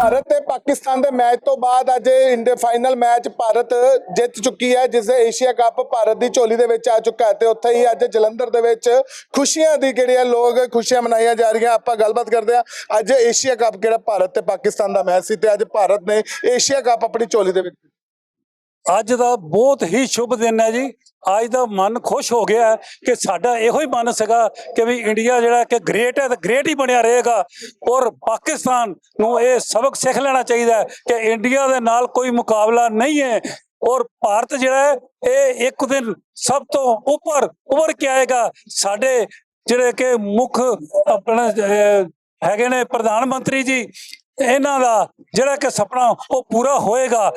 ਭਾਰਤ ਤੇ ਪਾਕਿਸਤਾਨ ਦੇ ਮੈਚ ਤੋਂ ਬਾਅਦ ਅੱਜ ਇੰਡੀਆ ਫਾਈਨਲ ਮੈਚ ਭਾਰਤ ਜਿੱਤ ਚੁੱਕੀ ਹੈ, ਜਿਸ ਦੇ ਏਸ਼ੀਆ ਕੱਪ ਭਾਰਤ ਦੀ ਝੋਲੀ ਦੇ ਵਿੱਚ ਆ ਚੁੱਕਾ ਹੈ ਤੇ ਉੱਥੇ ਹੀ ਅੱਜ ਜਲੰਧਰ ਦੇ ਵਿੱਚ ਖੁਸ਼ੀਆਂ ਦੀ ਕਿਹੜੀਆਂ ਲੋਕ ਖੁਸ਼ੀਆਂ ਮਨਾਈਆਂ ਜਾ ਰਹੀਆਂ। ਆਪਾਂ ਗੱਲਬਾਤ ਕਰਦੇ ਆ ਅੱਜ ਏਸ਼ੀਆ ਕੱਪ ਕਿਹੜਾ ਭਾਰਤ ਤੇ ਪਾਕਿਸਤਾਨ ਦਾ ਮੈਚ ਸੀ ਤੇ ਅੱਜ ਭਾਰਤ ਨੇ ਏਸ਼ੀਆ ਕੱਪ ਆਪਣੀ ਝੋਲੀ ਦੇ ਵਿੱਚ ਅੱਜ ਦਾ ਬਹੁਤ ਹੀ ਸ਼ੁਭ ਦਿਨ ਹੈ ਜੀ। ਅੱਜ ਦਾ ਮਨ ਖੁਸ਼ ਹੋ ਗਿਆ ਕਿ ਸਾਡਾ ਇਹੋ ਹੀ ਮਨ ਸੀਗਾ ਕਿ ਵੀ ਇੰਡੀਆ ਜਿਹੜਾ ਕਿ ਗ੍ਰੇਟ ਹੈ ਤੇ ਗ੍ਰੇਟ ਹੀ ਬਣਿਆ ਰਹੇਗਾ। ਔਰ ਪਾਕਿਸਤਾਨ ਨੂੰ ਇਹ ਸਬਕ ਸਿੱਖ ਲੈਣਾ ਚਾਹੀਦਾ ਕਿ ਇੰਡੀਆ ਦੇ ਨਾਲ ਕੋਈ ਮੁਕਾਬਲਾ ਨਹੀਂ ਹੈ। ਔਰ ਭਾਰਤ ਜਿਹੜਾ ਹੈ, ਇਹ ਇੱਕ ਦਿਨ ਸਭ ਤੋਂ ਉੱਪਰ ਉੱਭਰ ਕੇ ਆਏਗਾ। ਸਾਡੇ ਜਿਹੜੇ ਕਿ ਮੁੱਖ ਆਪਣਾ ਹੈਗੇ ਨੇ ਪ੍ਰਧਾਨ ਮੰਤਰੀ ਜੀ ਇਹਨਾਂ ਦਾ ਜਿਹੜਾ ਕਿ ਸੁਪਨਾ ਉਹ ਪੂਰਾ ਹੋਏਗਾ।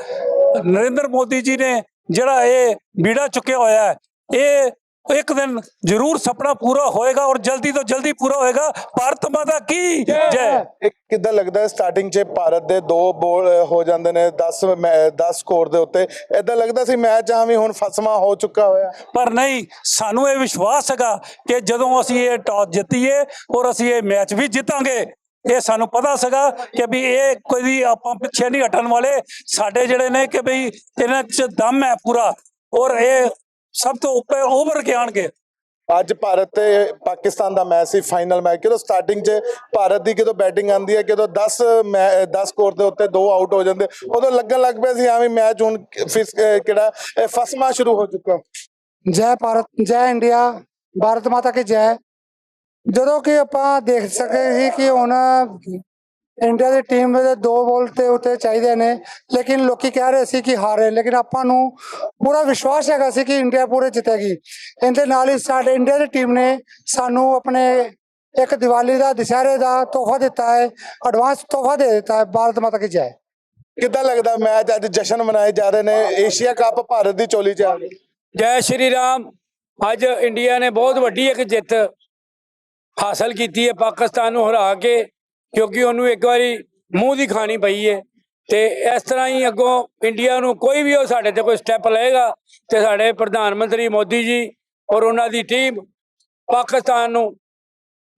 ਨਰਿੰਦਰ ਮੋਦੀ ਜੀ ਨੇ ਜਿਹੜਾ ਇਹ ਬੀੜਾ ਚੁੱਕਿਆ ਹੋਇਆ ਹੈ ਇਹ ਇੱਕ ਦਿਨ ਜ਼ਰੂਰ ਸੁਪਨਾ ਪੂਰਾ ਹੋਏਗਾ ਔਰ ਜਲਦੀ ਤੋਂ ਜਲਦੀ ਪੂਰਾ ਹੋਏਗਾ। ਭਾਰਤ ਮਾਤਾ ਕੀ ਜੈ। ਇੱਕ ਕਿੱਦਾਂ ਲੱਗਦਾ ਸਟਾਰਟਿੰਗ 'ਚ ਭਾਰਤ ਦੇ ਦੋ ਬੋਲ ਹੋ ਜਾਂਦੇ ਨੇ 10 10 ਸਕੋਰ ਦੇ ਉੱਤੇ। ਇਦਾਂ ਲੱਗਦਾ ਸੀ ਮੈਚ ਆ ਵੀ ਹੁਣ ਫਸਮਾ ਹੋ ਚੁੱਕਾ ਹੋਇਆ। ਪਰ ਨਹੀਂ ਸਾਨੂੰ ਇਹ ਵਿਸ਼ਵਾਸ ਹੈਗਾ ਕਿ ਜਦੋਂ ਅਸੀਂ ਇਹ ਟਾਸ ਜਿੱਤੀਏ ਔਰ ਅਸੀਂ ਇਹ ਮੈਚ ਵੀ ਜਿੱਤਾਂਗੇ ਇਹ ਸਾਨੂੰ ਪਤਾ ਸੀਗਾ ਕਿ ਵੀ ਇਹ ਕੋਈ ਵੀ ਆਪਾਂ ਪਿੱਛੇ ਨਹੀਂ ਹਟਣ ਵਾਲੇ। ਸਾਡੇ ਜਿਹੜੇ ਨੇ ਕਿ ਵੀ ਇਹਨਾਂ 'ਚ ਦਮ ਹੈ ਪੂਰਾ ਔਰ ਇਹ ਸਭ ਤੋਂ ਉੱਪਰ ਉਭਰ ਕੇ ਆਣਗੇ ਅੱਜ ਭਾਰਤ ਤੇ ਪਾਕਿਸਤਾਨ ਦਾ ਮੈਚ ਸੀ ਫਾਈਨਲ ਮੈਚ। ਕਿਦੋਂ ਸਟਾਰਟਿੰਗ 'ਚ ਭਾਰਤ ਦੀ ਕਿਦੋਂ ਬੈਟਿੰਗ ਆਂਦੀ ਹੈ ਕਿਦੋਂ 10 ਮੈ- 10 ਸਕੋਰ ਦੇ ਉੱਤੇ ਦੋ ਆਊਟ ਹੋ ਜਾਂਦੇ। ਉਦੋਂ ਲੱਗਣ ਲੱਗ ਪਿਆ ਸੀ ਹਾਂ ਵੀ ਮੈਚ ਹੁਣ ਕਿਹੜਾ ਫਸਮਾ ਸ਼ੁਰੂ ਹੋ ਚੁੱਕਾ। ਜੈ ਭਾਰਤ ਜੈ ਇੰਡੀਆ। ਭਾਰਤ ਮਾਤਾ ਕੀ ਜੈ। ਜਦੋਂ ਕਿ ਆਪਾਂ ਦੇਖ ਸਕੇ ਸੀ ਕਿ ਹੁਣ ਇੰਡੀਆ ਦੀ ਟੀਮ ਦੇ ਦੋ ਬੋਲ ਤੇ ਉੱਤੇ ਚਾਹੀਦੇ ਨੇ ਲੇਕਿਨ ਲੋਕੀ ਕਹਿ ਰਹੇ ਸੀ ਕਿ ਹਾਰੇ ਲੇਕਿਨ ਆਪਾਂ ਨੂੰ ਪੂਰਾ ਵਿਸ਼ਵਾਸ ਹੈਗਾ ਸੀ ਕਿ ਇੰਡੀਆ ਪੂਰੇ ਜਿੱਤੇਗੀ। ਇਹਦੇ ਨਾਲ ਹੀ ਸਾਡੇ ਇੰਡੀਆ ਦੀ ਟੀਮ ਨੇ ਸਾਨੂੰ ਆਪਣੇ ਇੱਕ ਦੀਵਾਲੀ ਦਾ ਦੁਸਹਿਰੇ ਦਾ ਤੋਹਫਾ ਦਿੱਤਾ ਹੈ ਐਡਵਾਂਸ ਤੋਹਫਾ ਦੇ ਦਿੱਤਾ ਹੈ ਭਾਰਤ ਮਾਤਾ ਕੀ ਜੈ। ਕਿੱਦਾਂ ਲੱਗਦਾ ਮੈਚ ਅੱਜ ਜਸ਼ਨ ਮਨਾਏ ਜਾ ਰਹੇ ਨੇ ਏਸ਼ੀਆ ਕੱਪ ਭਾਰਤ ਦੀ ਚੋਲੀ 'ਚ ਆ। ਗਿਆ ਜੈ ਸ਼੍ਰੀ ਰਾਮ। ਅੱਜ ਇੰਡੀਆ ਨੇ ਬਹੁਤ ਵੱਡੀ ਇੱਕ ਜਿੱਤ ਹਾਸਲ ਕੀਤੀ ਹੈ ਪਾਕਿਸਤਾਨ ਨੂੰ ਹਰਾ ਕੇ, ਕਿਉਂਕਿ ਉਹਨੂੰ ਇੱਕ ਵਾਰੀ ਮੂੰਹ ਦੀ ਖਾਣੀ ਪਈ ਹੈ। ਤੇ ਇਸ ਤਰ੍ਹਾਂ ਹੀ ਅੱਗੋਂ ਇੰਡੀਆ ਨੂੰ ਕੋਈ ਵੀ ਉਹ ਸਾਡੇ ਤੇ ਕੋਈ ਸਟੈਪ ਲਏਗਾ ਤੇ ਸਾਡੇ ਪ੍ਰਧਾਨ ਮੰਤਰੀ ਮੋਦੀ ਜੀ ਔਰ ਉਹਨਾਂ ਦੀ ਟੀਮ ਪਾਕਿਸਤਾਨ ਨੂੰ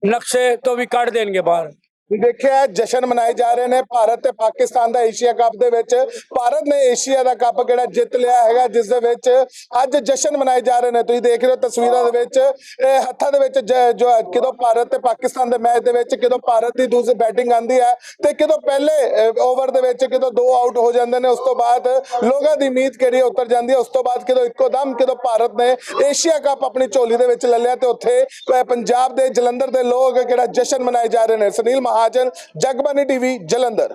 ਨਕਸ਼ੇ ਤੋਂ ਵੀ ਕੱਢ ਦੇਣਗੇ ਬਾਹਰ। ਦੇਖਿਆ ਜਸ਼ਨ ਮਨਾਏ ਜਾ ਰਹੇ ਨੇ ਭਾਰਤ ਤੇ ਪਾਕਿਸਤਾਨ ਦਾ ਏਸ਼ੀਆ ਕੱਪ ਦੇ ਵਿੱਚ। ਭਾਰਤ ਨੇ ਏਸ਼ੀਆ ਦਾ ਕੱਪ ਕਿਹੜਾ ਜਿੱਤ ਲਿਆ ਹੈਗਾ, ਜਿਸ ਦੇ ਵਿੱਚ ਅੱਜ ਜਸ਼ਨ ਮਨਾਏ ਜਾ ਰਹੇ ਨੇ। ਤੁਸੀਂ ਦੇਖ ਰਹੇ ਹੋ ਤਸਵੀਰਾਂ ਦੇ ਵਿੱਚ, ਇਹ ਹੱਥਾਂ ਦੇ ਵਿੱਚ ਜੋ ਕਿਦੋਂ ਭਾਰਤ ਤੇ ਪਾਕਿਸਤਾਨ ਦੇ ਮੈਚ ਦੇ ਵਿੱਚ, ਕਿਦੋਂ ਭਾਰਤ ਦੀ ਦੂਸਰੀ ਬੈਟਿੰਗ ਆਂਦੀ ਹੈ ਤੇ ਕਿਦੋਂ ਪਹਿਲੇ ਓਵਰ ਦੇ ਵਿੱਚ ਕਿਦੋਂ ਦੋ ਆਊਟ ਹੋ ਜਾਂਦੇ ਨੇ, ਉਸ ਤੋਂ ਬਾਅਦ ਲੋਕਾਂ ਦੀ ਉਮੀਦ ਕਿਹੜੀ ਉਤਰ ਜਾਂਦੀ ਹੈ। ਉਸ ਤੋਂ ਬਾਅਦ ਕਿਦੋਂ ਇੱਕੋ ਦਮ ਕਿਦੋਂ ਭਾਰਤ ਨੇ ਏਸ਼ੀਆ ਕੱਪ ਆਪਣੀ ਝੋਲੀ ਦੇ ਵਿੱਚ ਲੈ ਲਿਆ ਤੇ ਉੱਥੇ ਪੰਜਾਬ ਦੇ ਜਲੰਧਰ ਦੇ ਲੋਕ ਕਿਹੜਾ ਜਸ਼ਨ ਮਨਾਏ ਜਾ ਰਹੇ ਨੇ। ਸੁਨੀਲ ਮਹਾਜਨ ਜਗਬਾਨੀ ਟੀਵੀ ਜਲੰਧਰ।